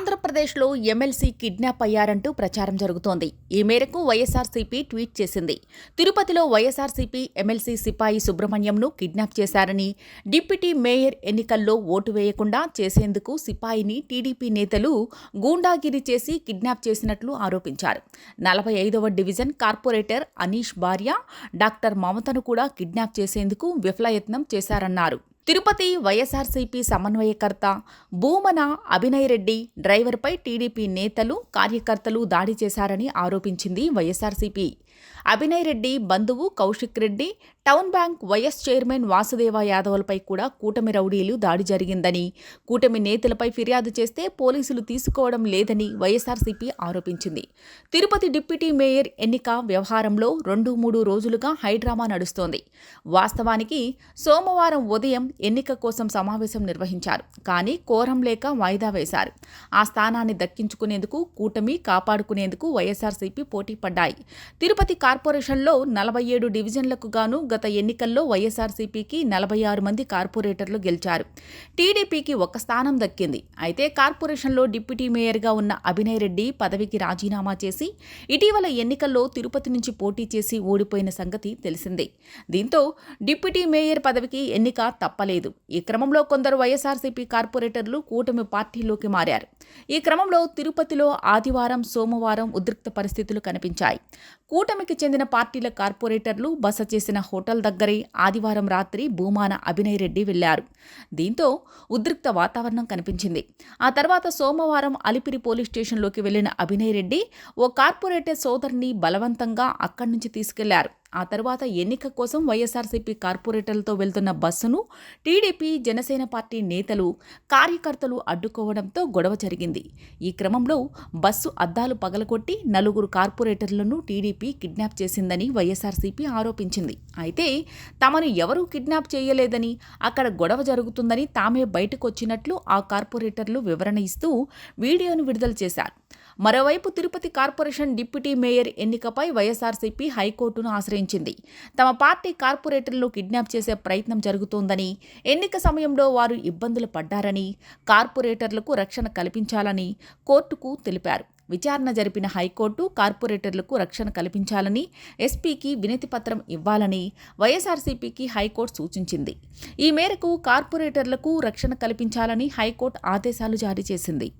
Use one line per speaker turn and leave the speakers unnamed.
ఆంధ్రప్రదేశ్లో MLC kidnap అయ్యారంటూ ప్రచారం జరుగుతోంది. ఈ మేరకు వైఎస్ఆర్సీపీ ట్వీట్ చేసింది. తిరుపతిలో వైఎస్ఆర్సీపీ ఎమ్మెల్సీ సిపాయి సుబ్రహ్మణ్యంను కిడ్నాప్ చేశారని డిప్యూటీ మేయర్ ఎన్నికల్లో ఓటు వేయకుండా చేసేందుకు సిపాయిని టీడీపీ నేతలు గూండాగిరి చేసి కిడ్నాప్ చేసినట్లు ఆరోపించారు. నలభై ఐదవ డివిజన్ కార్పొరేటర్ అనీష్ భార్య డాక్టర్ మమతను కూడా కిడ్నాప్ చేసేందుకు విఫలయత్నం చేశారన్నారు. తిరుపతి వైఎస్ఆర్సీపీ సమన్వయకర్త భూమన అభినయ్ రెడ్డి డ్రైవర్పై టీడీపీ నేతలు కార్యకర్తలు దాడి చేశారని ఆరోపించింది వైఎస్ఆర్సీపీ. అభినయ్ రెడ్డి బంధువు Kaushik Reddy town bank vice chairman Vasudeva యాదవ్లపై కూడా కూటమి రౌడీలు దాడి జరిగిందని కూటమి నేతలపై ఫిర్యాదు చేస్తే పోలీసులు తీసుకోవడం లేదని వైఎస్ఆర్సీపీ ఆరోపించింది. తిరుపతి డిప్యూటీ మేయర్ ఎన్నిక వ్యవహారంలో రెండు మూడు రోజులుగా హైడ్రామా నడుస్తోంది. వాస్తవానికి సోమవారం ఉదయం ఎన్నిక కోసం సమావేశం నిర్వహించారు కానీ కోరం లేక వాయిదా వేశారు. ఆ స్థానాన్ని దక్కించుకునేందుకు కూటమి కాపాడుకునేందుకు వైఎస్ఆర్సీపీ పోటీ పడ్డాయి. తిరుపతి కార్పొరేషన్లో నలభై ఏడు డివిజన్లకు గాను గత ఎన్నికల్లో వైఎస్ఆర్సీపీకి నలభై ఆరు మంది కార్పొరేటర్లు గెలిచారు. టీడీపీకి ఒక స్థానం దక్కింది. అయితే కార్పొరేషన్లో డిప్యూటీ మేయర్గా ఉన్న అభినయ్ రెడ్డి పదవికి రాజీనామా చేసి ఇటీవల ఎన్నికల్లో తిరుపతి నుంచి పోటీ చేసి ఓడిపోయిన సంగతి తెలిసిందే. దీంతో డిప్యూటీ మేయర్ పదవికి ఎన్నిక తప్పలేదు. ఈ క్రమంలో కొందరు వైఎస్ఆర్సీపీ కార్పొరేటర్లు కూటమి పార్టీలోకి మారారు. ఈ క్రమంలో తిరుపతిలో ఆదివారం సోమవారం ఉద్రిక్త పరిస్థితులు కనిపించాయి. కూటమి కూటమికి చెందిన పార్టీల కార్పొరేటర్లు బస చేసిన హోటల్ దగ్గరే ఆదివారం రాత్రి భూమాన అభినయ్ రెడ్డి వెళ్ళారు. దీంతో ఉద్రిక్త వాతావరణం కనిపించింది. ఆ తర్వాత సోమవారం అలిపిరి పోలీస్ స్టేషన్లోకి వెళ్ళిన అభినయ్ రెడ్డి ఓ కార్పొరేటర్ సోదరిని బలవంతంగా అక్కడి నుంచి తీసుకెళ్ళారు. ఆ తర్వాత ఎన్నిక కోసం వైఎస్ఆర్సీపీ కార్పొరేటర్లతో వెళ్తున్న బస్సును టీడీపీ జనసేన పార్టీ నేతలు కార్యకర్తలు అడ్డుకోవడంతో గొడవ జరిగింది. ఈ క్రమంలో బస్సు అద్దాలు పగలగొట్టి నలుగురు కార్పొరేటర్లను టీడీపీ కిడ్నాప్ చేసిందని వైఎస్ఆర్సీపీ ఆరోపించింది. అయితే తమను ఎవరూ కిడ్నాప్ చేయలేదని అక్కడ గొడవ జరుగుతుందని తామే బయటకు వచ్చినట్లు ఆ కార్పొరేటర్లు వివరణ ఇస్తూ వీడియోను విడుదల చేశారు. మరోవైపు తిరుపతి కార్పొరేషన్ డిప్యూటీ మేయర్ ఎన్నికపై వైఎస్ఆర్సీపీ హైకోర్టును ఆశ్రయించారు ఆశ్రయించింది తమ పార్టీ కార్పొరేటర్లు కిడ్నాప్ చేసే ప్రయత్నం జరుగుతోందని ఎన్నిక సమయంలో వారు ఇబ్బందులు పడ్డారని కార్పొరేటర్లకు రక్షణ కల్పించాలని కోర్టుకు తెలిపారు. విచారణ జరిపిన హైకోర్టు కార్పొరేటర్లకు రక్షణ కల్పించాలని ఎస్పీకి వినతిపత్రం ఇవ్వాలని వైఎస్ఆర్సీపీకి హైకోర్టు సూచించింది. ఈ మేరకు కార్పొరేటర్లకు రక్షణ కల్పించాలని హైకోర్టు ఆదేశాలు జారీ చేసింది.